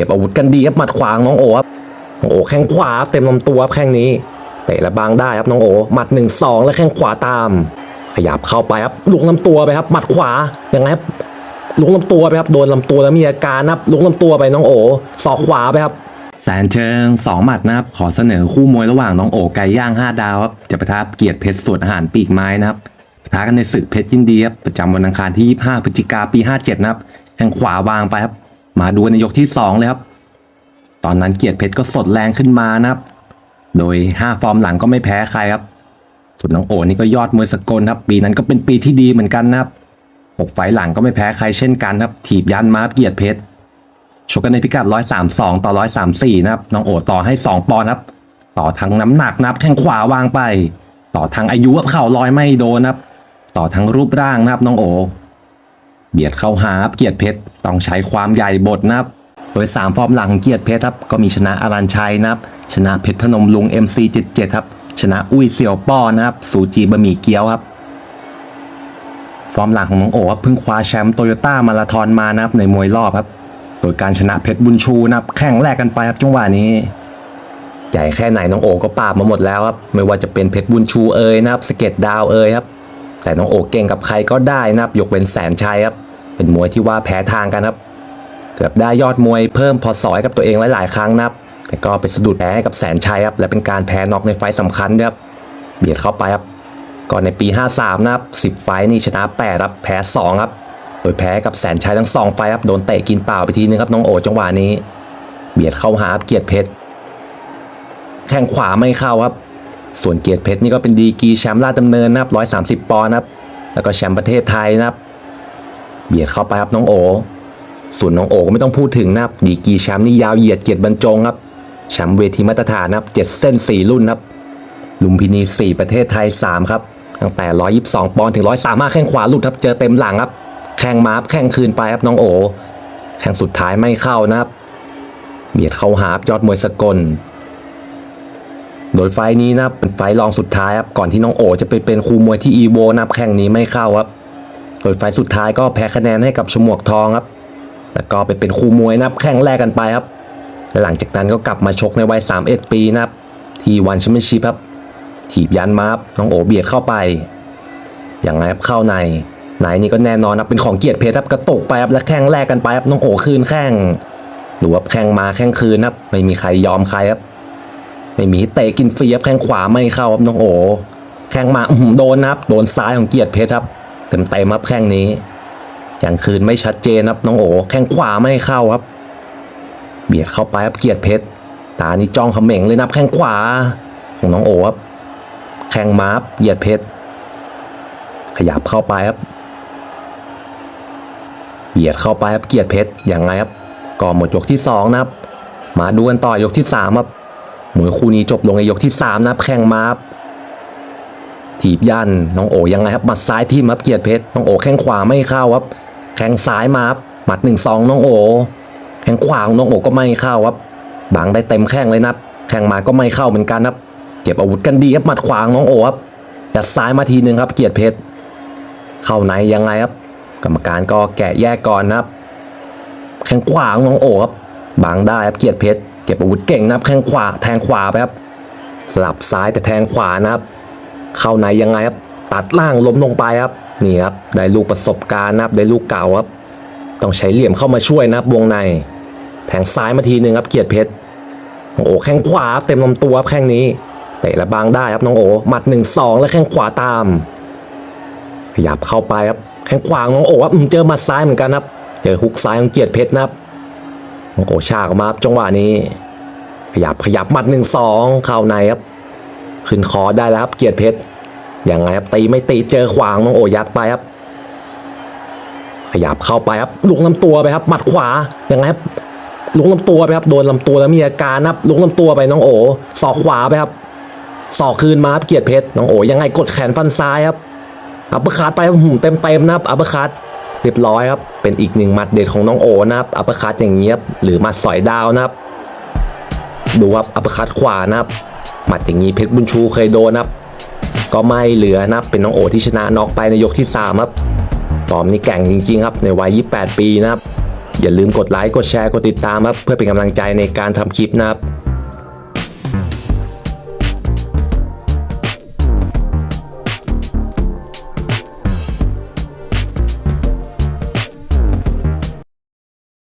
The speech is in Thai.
ก็บอาวุธกันดีครับหมัดขวางน้องโอครับน้องโอแข้งขวาเต็มลำตัวครับแข้งนี้เตะและบางได้ครับน้องโอหมัดหนึ่งสองและแข้งขวาตาม ขยับเข้าไปครับลุกลำตัวไปครับหมัดขวายังไงครับลุกลำตัวไปครับโดนลำตัวแล้วมีอาการนะครับลุกลำตัวไปน้องโอศอกขวาไปครับแสนเชิงสองหมัดนะครับขอเสนอคู่มวยระหว่างน้องโอไก่ย่าง 5 ดาวครับจะประทะเกียรติเพชรสวนอาหารปีกไม้นะครับปะทะกันในศึกเพชรยินดีครับประจำวันอังคารที่ 25พฤศจิกาปี 57 นะครับแข้งขวาวางไปครับ มาดูในยกที่ 2 เลยครับ ตอนนั้นเกียรติเพชรก็สดแรงขึ้นมานะครับ โดย 5 ฟอร์มหลังก็ไม่แพ้ใครครับ ส่วนน้องโอนี่ก็ยอดมวยสกลครับ ปีนั้นก็เป็นปีที่ดีเหมือนกันนะครับหกไฟหลังก็ไม่แพ้ใครเช่นกันครับ ถีบยันมาเกียรติเพชรชกกันในพิกัด 132 ต่อ 134 นะครับ น้องโอต่อให้ 2 ปอนด์ครับ ต่อทั้งน้ำหนักนะครับแข้งขวาวางไป ต่อทั้งอายุครับเข่าลอยไม่โดนนะครับ ต่อทั้งรูปร่างนะครับน้องโอ เบียดเข้าหาเกียรติเพชรต้องใช้ความใหญ่บทนะครับ โดย 3 ฟอร์มหลังเกียรติเพชรครับก็มีชนะอารันชัยนะครับ ชนะเพชรพนมลุง MC77 ครับ ชนะอุ้ยเสี่ยวป้อนะครับสูจีบะหมี่เกี๊ยวครับ ฟอร์มหลังของน้องโอครับเพิ่งคว้าแชมป์โตโยต้ามาราธอนมานะครับในมวยรอบครับ โดยการชนะเพชรบุญชูนะครับแข่งแรกกันไปครับจังหวะนี้ใหญ่แค่ไหนน้องโอก็ปราบมาหมดแล้วครับไม่ว่าจะเป็นเพชรบุญชูเอ่ยนะครับสเก็ตดาวเอ่ยครับ แต่น้องโอเก่งกับใครก็ได้นับยกเป็นแสนชัยครับ เป็นมวยที่ว่าแพ้ทางกันครับ เกือบได้ยอดมวยเพิ่มพอสอยกับตัวเองหลายๆ ครั้งนับ แต่ก็ไปสะดุดแพ้ให้กับแสนชัยครับ และเป็นการแพ้น็อกในไฟต์สำคัญครับ เบียดเข้าไปครับ ก่อนในปี 53 นะครับ 10 ไฟนี่ชนะ8ครับ แพ้ 2 ครับ โดยแพ้กับแสนชัยทั้ง 2 ไฟครับ โดนเตะกินเปล่าไปทีนึงครับน้องโอจังหวะนี้ เบียดเข้าหาขับเกียรติเพชร แข้งขวาไม่เข้าครับ ส่วนเกียรติเพชรนี่ก็เป็นดีกีแชมป์ราชดำเนินนะครับ130ปอนด์นะครับ แล้วก็แชมป์ประเทศไทยนะครับ เบียดเข้าไปครับน้องโอ ส่วนน้องโอก็ไม่ต้องพูดถึงนะครับ ดีกีแชมป์นี่ยาวเหยียดเกียรติบรรจงครับ แชมป์เวทีมาตรฐานนะครับ7เส้น4รุ่นครับ ลุมพินี4ประเทศไทย3ครับ ตั้งแต่122ปอนด์ถึง135แข้งขวาหลุดครับ เจอเต็มหลังครับ แข้งมาร์ฟแข้งคืนไปครับน้องโอ แข้งสุดท้ายไม่เข้านะครับ เบียดเข้าหาบยอดมวยสกล โดยไฟนี้นะเป็นไฟล์รองสุดท้ายครับก่อนที่น้องโอจะไปเป็นครูมวยที่อีโวนับแข้งนี้ไม่เข้าครับโดยไฟสุดท้ายก็แพ้คะแนนให้กับชมวกทองครับ แล้วก็ไปเป็นครูมวยนับแข่งแรกกันไปครับและหลังจากนั้นก็กลับมาชกในวัย 31 ปีนะครับ ที่วันแชมเปี้ยนชิพครับ ถีบยันมาครับน้องโอเบียดเข้าไป อย่างไรครับเข้าในไหนนี่ก็แน่นอนครับเป็นของเกียรติเพชรครับกระตกไปครับและแข้งแรกกันไปครับน้องโอคืนแข้งดูว่าแข้งมาแข้งคืนครับไม่มีใครยอมใครครับ ไม่มีเตะกินฟรีครับแข้งขวาไม่เข้าครับน้องโอแข้งมาอื้อหือโดนนะครับ โดนซ้ายของเกียรติเพชรครับ เต็มเต็มครับแข้งนี้อย่างคืนไม่ชัดเจนครับน้องโอแข้งขวาไม่เข้าครับ เบียดเข้าไปครับเกียรติเพชรตานี่จ้องเขม่งเลยนับแข้งขวาของน้องโอครับแข้งมาครับเกียรติเพชรขยับเข้าไปครับเบียดเข้าไปครับเกียรติเพชรอย่างไรครับก่อหมดยกที่สองนะครับ มาดูกันต่อยกที่สามครับ มวยคู่นี้จบลงในยกที่สามนะแข้งมารับถีบยันน้องโอยังไงครับหมัดซ้ายทิ่มครับเกียรติเพชรน้องโอแข้งขวาไม่เข้าครับ แข้งซ้ายมารับหมัดหนึ่งสองน้องโอ แข้งขวาของน้องโอก็ไม่เข้าครับบังได้เต็มแข้งเลยนะแข้งมาก็ไม่เข้าเหมือนกันครับ เก็บอาวุธกันดีครับหมัดขวาของน้องโอครับจัดซ้ายมาทีหนึ่งครับเกียรติเพชรเข้าในยังไงครับ กรรมการก็แกะแยกก่อนนะครับ แข้งขวาของน้องโอครับบังได้ครับเกียรติเพชร ก็บอาวุธเก่งนะครับแข้งขวาแทงขวาไปครับสลับซ้ายแต่แทงขวานะครับ เข้าในยังไงครับ ตัดล่างล้มลงไปครับนี่ครับได้ลูกประสบการณ์นะครับได้ลูกเก่าครับ ต้องใช้เหลี่ยมเข้ามาช่วยนะครับวงใน แทงซ้ายมาทีหนึ่งครับเกียรติเพชรน้องโอแข้งขวาเต็มลำตัวครับแข้งนี้เตะและบางได้ครับน้องโอหมัดหนึ่งสองและแข้งขวาตาม ขยับเข้าไปครับแข้งขวาของน้องโอครับเจอหมัดซ้ายเหมือนกันครับเจอฮุกซ้ายของเกียรติเพชรนะครับน้องโอชากมาครับจังหวะนี้ ขยับขยับหมัดหนึ่งสองเข้าในครับ ขึ้นคอได้แล้วครับเกียรติเพชรยังไงครับตีไม่ตีเจอขวางน้องโอยัดไปครับ ขยับเข้าไปครับลุกลำตัวไปครับหมัดขวายังไงครับลุกลำตัวไปครับโดนลำตัวแล้วมีอาการนะครับลุกลำตัวไปน้องโอศอกขวาไปครับศอกคืนมาครับเกียรติเพชรน้องโอยังไงกดแขนฟันซ้ายครับอัปเปอร์คัตไปครับหืมเต็มเต็มๆนะครับอัปเปอร์คัตเรียบร้อยครับเป็นอีกหนึ่งหมัดเด็ดของน้องโอนะครับอัปเปอร์คัตอย่างเงี้ยบหรือหมัดสอยดาวนะครับ ดูครับอัปคัดขวานะครับหมัดอย่างนี้เพชรบุญชูเคยโดนนะครับ ก็ไม่เหลือนะครับเป็นน้องโอที่ชนะน็อกไปในยกที่3ครับตอมนี่แก่งจริงๆครับในวัย 28 ปีนะครับ อย่าลืมกดไลค์กดแชร์กดติดตามครับเพื่อเป็นกำลังใจในการทำคลิปนะครับ